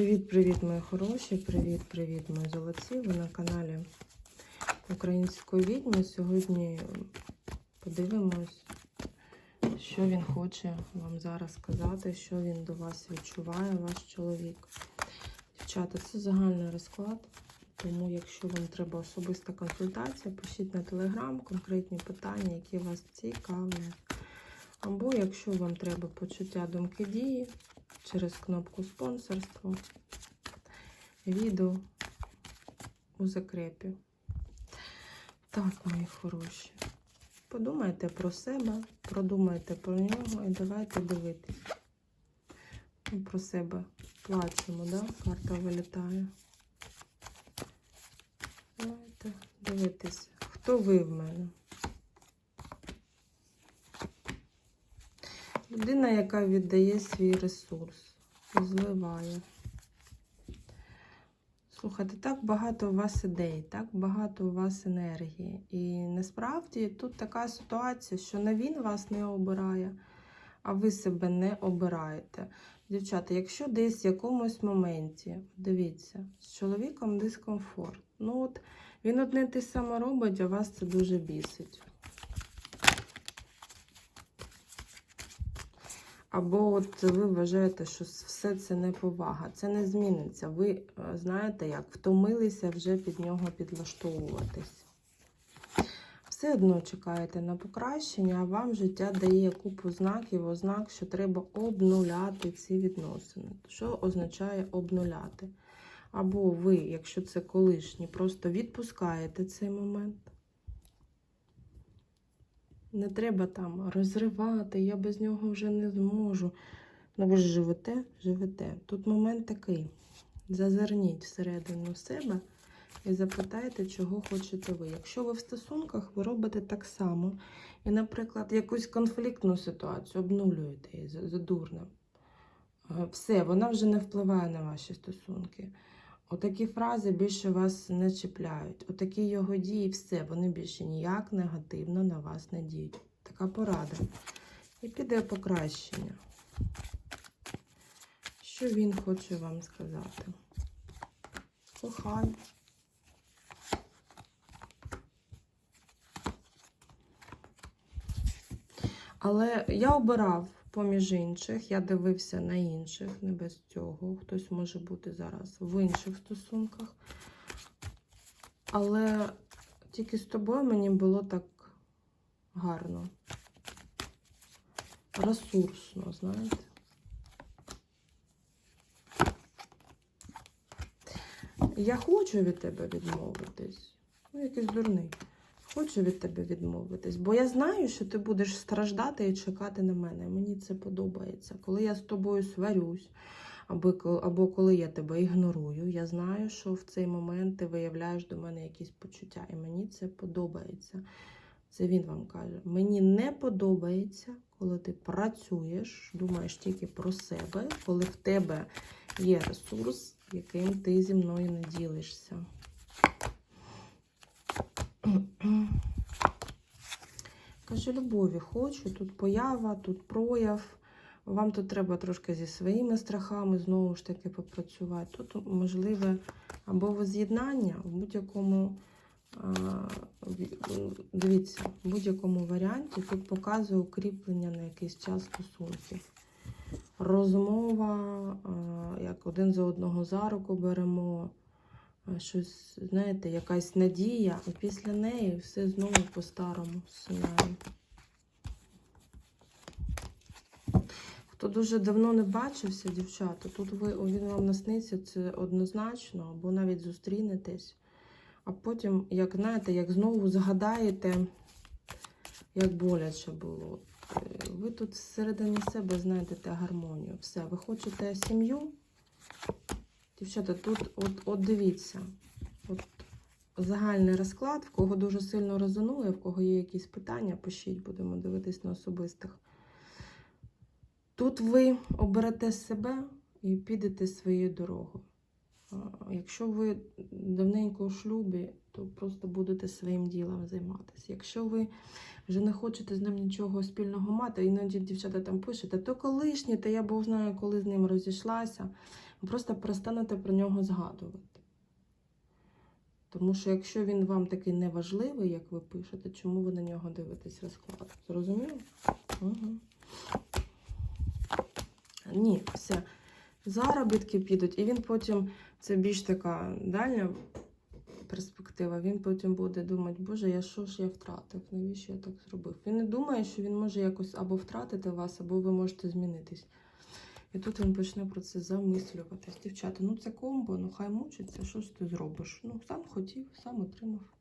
Привіт-привіт, мої хороші! Привіт-привіт, мої золоті! Ви на каналі Української відьми. Сьогодні подивимось, що він хоче вам зараз сказати, що він до вас відчуває, ваш чоловік. Дівчата, це загальний розклад. Тому, якщо вам треба особиста консультація, пишіть на телеграм конкретні питання, які вас цікавлять. Або якщо вам треба почуття думки дії через кнопку спонсорство, відео у закрепі. Так, мої хороші. Подумайте про себе, продумайте про нього і давайте дивитись. Про себе плачемо, да? Карта вилітає. Давайте дивитись, хто ви в мене. Людина, яка віддає свій ресурс, зливає. Слухайте, так багато у вас ідей, так багато у вас енергії. І насправді тут така ситуація, що не він вас не обирає, а ви себе не обираєте. Дівчата, якщо десь в якомусь моменті, дивіться, з чоловіком дискомфорт. Ну от він одне те саме робить, а вас це дуже бісить. Або от ви вважаєте, що все це неповага. Це не зміниться. Ви е, знаєте, як втомилися вже під нього підлаштовуватись. Все одно чекаєте на покращення, а вам життя дає купу знаків, ознак, що треба обнуляти ці відносини. Що означає обнуляти? Або ви, якщо це колишні, просто відпускаєте цей момент. Не треба там розривати, я без нього вже не зможу. Ну ви ж живете, живете. Тут момент такий. Зазирніть всередину себе і запитайте, чого хочете ви. Якщо ви в стосунках, ви робите так само. І, наприклад, якусь конфліктну ситуацію обнулюєте її задурно. Все, вона вже не впливає на ваші стосунки. Отакі фрази більше вас не чіпляють. Отакі його дії, все, вони більше ніяк негативно на вас не діють. Така порада. І піде покращення. Що він хоче вам сказати? Кохаю. Але я обирав поміж інших, я дивився на інших, не без цього. Хтось може бути зараз в інших стосунках. Але тільки з тобою мені було так гарно. Ресурсно, знаєте. Я хочу від тебе відмовитись. Ну, якийсь дурний. Хочу від тебе відмовитись, бо я знаю, що ти будеш страждати і чекати на мене. Мені це подобається. Коли я з тобою сварюсь, або, або коли я тебе ігнорую, я знаю, що в цей момент ти виявляєш до мене якісь почуття. І мені це подобається. Це він вам каже. Мені не подобається, коли ти працюєш, думаєш тільки про себе, коли в тебе є ресурс, яким ти зі мною не ділишся. Каже, любові хочу, тут поява, тут прояв. Вам тут треба трошки зі своїми страхами знову ж таки попрацювати. Тут можливе або воз'єднання в будь-якому, дивіться, в будь-якому варіанті тут показує укріплення на якийсь час стосунків. Розмова, як один за одного за руку беремо щось, знаєте, якась надія, а після неї все знову по-старому сценарію. Хто дуже давно не бачився, дівчата, тут ви, він вам насниться, це однозначно, або навіть зустрінетесь. А потім, як знаєте, як знову згадаєте, як боляче було. Ви тут всередині себе знайдете гармонію. Все, ви хочете сім'ю? Дівчата, тут от, от дивіться, от загальний розклад, в кого дуже сильно резонує, в кого є якісь питання, пишіть, будемо дивитись на особистих. Тут ви оберете себе і підете своєю дорогою. Якщо ви давненько у шлюбі, то просто будете своїм ділом займатися. Якщо ви вже не хочете з ним нічого спільного мати, іноді дівчата там пишете, то колишній, то я Бог знаю, коли з ним розійшлася. Ви просто перестанете про нього згадувати. Тому що якщо він вам такий неважливий, як ви пишете, чому ви на нього дивитесь розклад? Зрозуміло? Угу. Ні, все. Заробітки підуть, і він потім, це більш така дальня перспектива, він потім буде думати, боже, я що ж я втратив? Навіщо я так зробив? Він не думає, що він може якось або втратити вас, або ви можете змінитись. І тут він почне про це замислюватись. Дівчата, ну це комбо, ну хай мучиться, що ж ти зробиш? Ну, сам хотів, сам отримав.